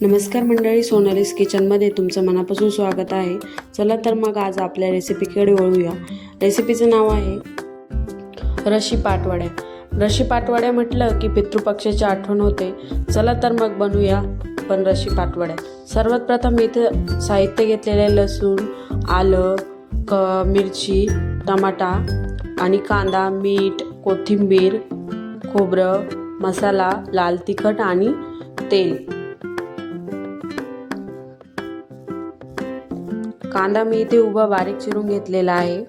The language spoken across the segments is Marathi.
नमस्कार मंडळी सोनालीस किचनमध्ये तुमचं मनापासून स्वागत आहे. चला तर मग आज आपल्या रेसिपीकडे वळूया. रेसिपीचं नाव आहे रशी पाटवड्या. रशी पाटवड्या म्हटलं की पितृपक्षाची आठवण होते. चला तर मग बनवूया पण रशी पाटवड्या. सर्वात प्रथम इथं साहित्य घेतलेले लसूण आलं क मिरची टमाटा आणि कांदा मीठ कोथिंबीर खोबरं मसाला लाल तिखट आणि तेल. कांदा मी इथे उभा बारीक चिरून घेतलेला आहे.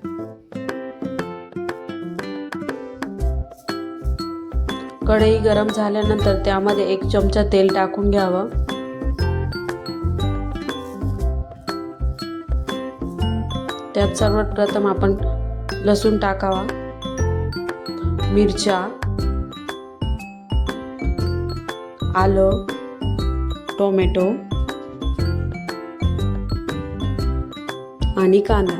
कढई गरम झाल्यानंतर त्यामध्ये एक चमचा तेल टाकून घ्यावं. त्यात सर्वात प्रथम आपण लसूण टाकावा. मिरच्या. आलं. टोमॅटो. आणि कांदा.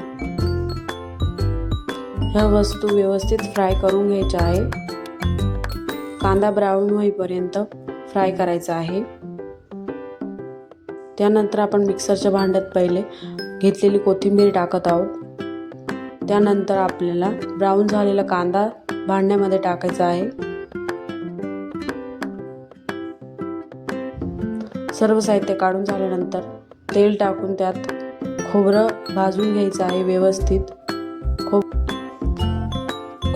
ह्या वस्तू व्यवस्थित फ्राय करून घ्यायच्या आहे. कांदा ब्राऊन होईपर्यंत फ्राय करायचा आहे. त्यानंतर आपण मिक्सरच्या भांड्यात पहिले घेतलेली कोथिंबीर टाकत आहोत. त्यानंतर आपल्याला ब्राऊन झालेला कांदा भांड्यामध्ये टाकायचा आहे. सर्व साहित्य काढून झाल्यानंतर तेल टाकून त्यात खोबरं भाजून घ्यायचं आहे व्यवस्थित. खोब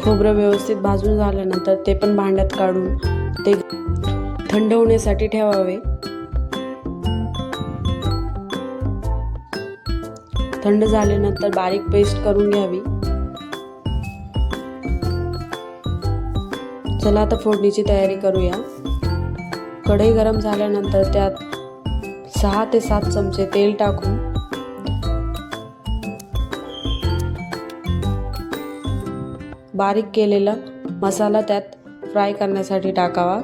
खोबरं व्यवस्थित भाजून झाल्यानंतर ते पण भांड्यात काढून ते थंड होण्यासाठी ठेवावे. थंड झाल्यानंतर बारीक पेस्ट करून घ्यावी. चला आता फोडणीची तयारी करूया. कढई गरम झाल्यानंतर त्यात सहा ते सात चमचे तेल टाकून बारीक केलेला मसाला त्यात फ्राय करण्यासाठी टाकावा.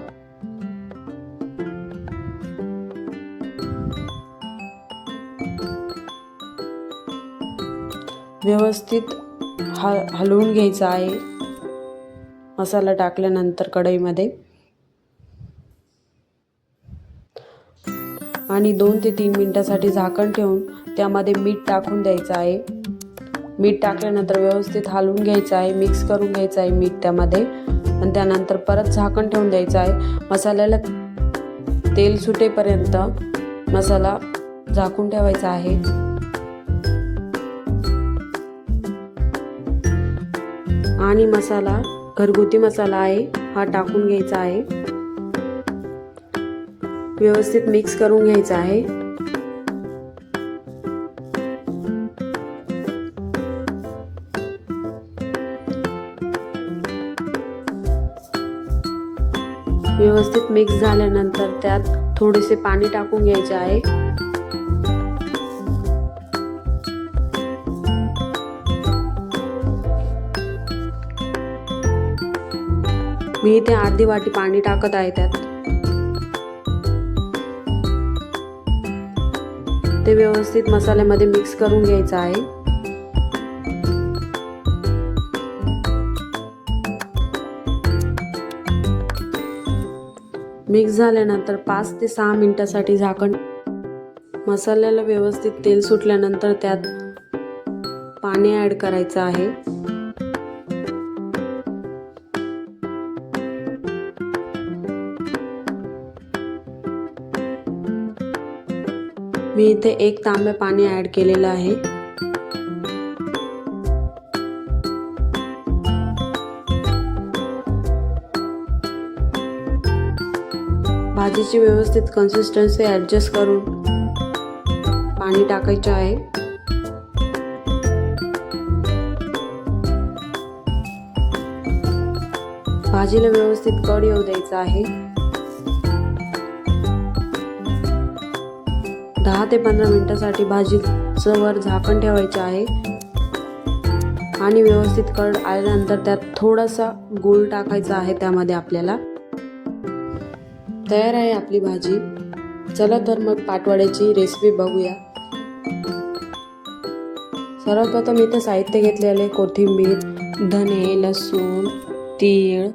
व्यवस्थित ह हलवून घ्यायचा आहे. मसाला टाकल्यानंतर कढईमध्ये. आणि दोन ते तीन मिनटासाठी झाकण ठेवून त्यामध्ये मीठ टाकून द्यायचं आहे. मीठ टाकल्यानंतर व्यवस्थित हलवून घ्यायचं आहे मिक्स करून घ्यायचं आहे मीठ त्यामध्ये. आणि त्यानंतर परत झाकण ठेवून द्यायचं आहे. मसाल्याला तेल सुटेपर्यंत मसाला झाकून ठेवायचा आहे. आणि मसाला घरगुती मसाला आहे हा टाकून घ्यायचा आहे. व्यवस्थित मिक्स करून घ्यायचा आहे. व्यवस्थित मिक्स झाल्यानंतर त्यात थोडेसे पाणी टाकून घ्यायचे आहे. मी इथे अर्धी वाटी पाणी टाकत आहे त्यात. ते व्यवस्थित मसाल्यामध्ये मिक्स करून घ्यायचं आहे. मिक्स झाल्यानंतर पाच ते सहा मिनिटासाठी झाकण. मसाल्याला व्यवस्थित तेल सुटल्यानंतर त्यात पाणी ॲड करायचं आहे. मी इथे एक तांबे पाणी ॲड केलेलं आहे. भाजीची व्यवस्थित कन्सिस्टन्सी ॲडजस्ट करून पाणी टाकायचं आहे. भाजीला व्यवस्थित कड येऊ द्यायचा आहे. दहा ते पंधरा मिनिटासाठी भाजीचं वर झाकण ठेवायचे आहे. आणि व्यवस्थित कड आल्यानंतर त्यात थोडासा गूळ टाकायचा आहे त्यामध्ये आपल्याला. तयार आहे आपली भाजी. चला तर मग पाटवाड्याची रेसिपी बघूया. सर्वप्रथम इथं साहित्य घेतलेले कोथिंबीर धने लसूण तीळ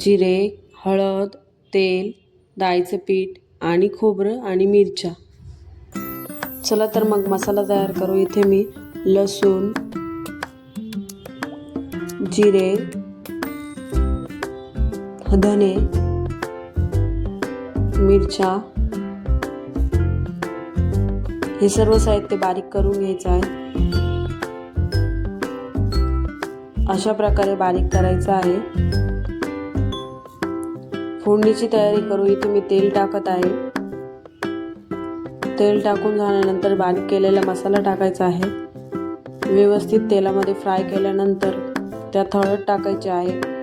जिरे हळद तेल डाळीचं पीठ आणि खोबरं आणि मिरच्या. चला तर मग मसाला तयार करू. इथे मी लसूण जिरे धने मिरच्या. हे सर्व साहित्य बारीक करून घ्यायचं आहे. अशा प्रकारे बारीक करायचं आहे. फोडणीची तयारी करू इथे मी तेल टाकत आहे. तेल टाकून झाल्यानंतर बारीक केलेला मसाला टाकायचा आहे. व्यवस्थित तेलामध्ये फ्राय केल्यानंतर त्यात हळद टाकायची आहे.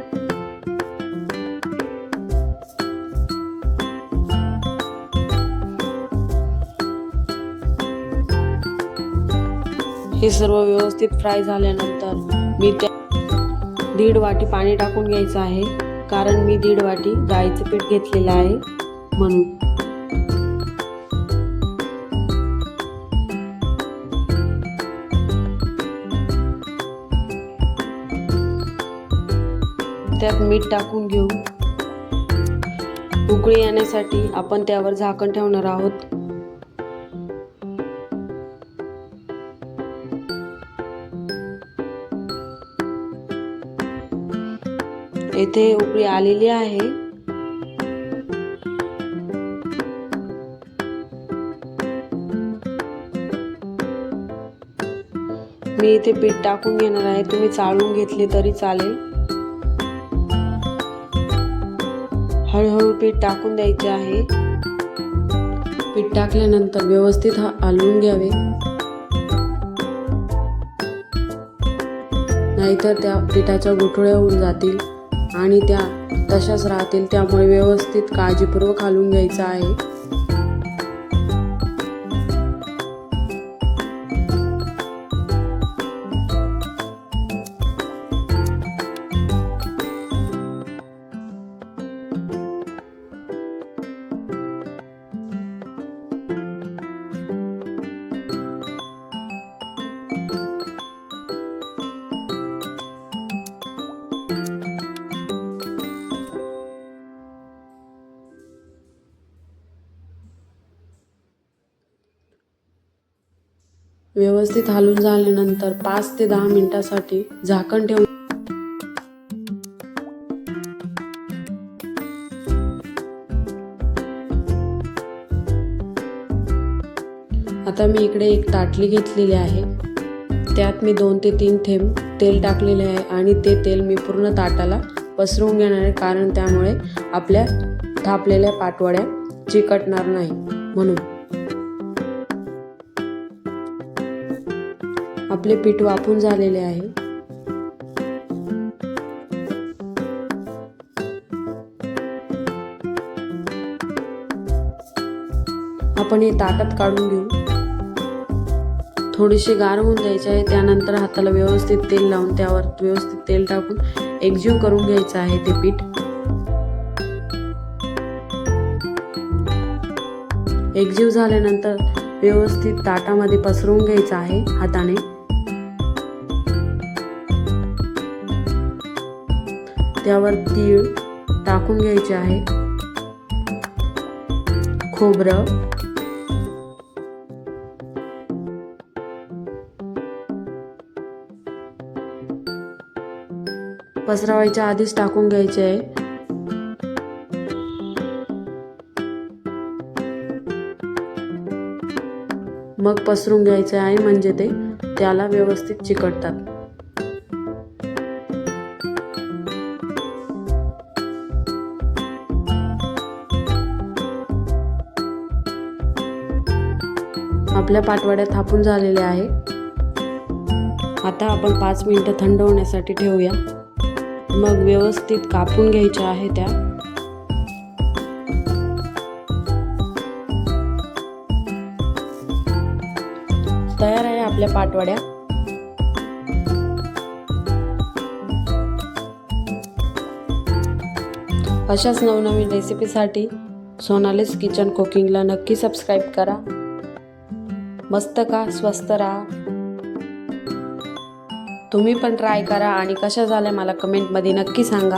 हे सर्व व्यवस्थित फ्राय झाल्यानंतर मी त्या दीड वाटी पाणी टाकून घ्यायचं आहे. कारण मी दीड वाटी गाईचं पीठ घेतलेलं आहे म्हणून. त्यात मीठ टाकून घेऊ. उकळी येण्यासाठी आपण त्यावर झाकण ठेवणार आहोत. येथे उकळी आलेली आहे. मी इथे पीठ टाकून घेणार आहे. तुम्ही चाळून घेतले तरी चालेल. हळूहळू पीठ टाकून द्यायचे आहे. पीठ टाकल्यानंतर व्यवस्थित हलवून घ्यावे. नाहीतर त्या पिठाच्या गुठळ्या होऊन जातील. आणि त्या तशाच राहतील त्यामुळे व्यवस्थित काळजीपूर्वक हलवून घ्यायचं आहे. व्यवस्थित हलून झाल्यानंतर पाच ते दहा मिनिटासाठी झाकण ठेवून आता मी इकडे एक ताटली घेतलेली आहे. त्यात मी दोन ते तीन थेंब तेल टाकलेले आहे आणि ते तेल मी पूर्ण ताटाला पसरवून घेणार आहे कारण त्यामुळे आपल्या थापलेल्या पाटवड्या चिकटणार नाही म्हणून. आपले पीठ वापून झालेले आहे. आपण हे ताटात काढून घेऊ. थोडीशी गार होऊन द्यायचे आहे त्यानंतर हाताला व्यवस्थित तेल लावून त्यावर व्यवस्थित तेल टाकून एकजीव करून घ्यायचं आहे ते पीठ. एकजीव झाल्यानंतर व्यवस्थित ताटामध्ये पसरवून घ्यायचं आहे हाताने. त्यावर तीळ टाकून घ्यायचे आहे. खोबरं. पसरवायच्या आधीच टाकून घ्यायचे आहे. मग पसरून घ्यायचे आहे म्हणजे ते त्याला व्यवस्थित चिकटतात. आपल्या पाटवाड्या थापून झालेल्या आहे. आता आपण पाच मिनटं थंड होण्यासाठी ठेवूया. मग व्यवस्थित कापून घ्यायच्या आहे त्या. तयार आहे आपल्या पाटवाड्या अशाच नवनवीन रेसिपीसाठी सोनालीस किचन कुकिंगला नक्की सबस्क्राईब करा. मस्त का? स्वस्त राहा. तुम्ही पण ट्राय करा आणि कशा झाल्या मला कमेंटमध्ये नक्की सांगा.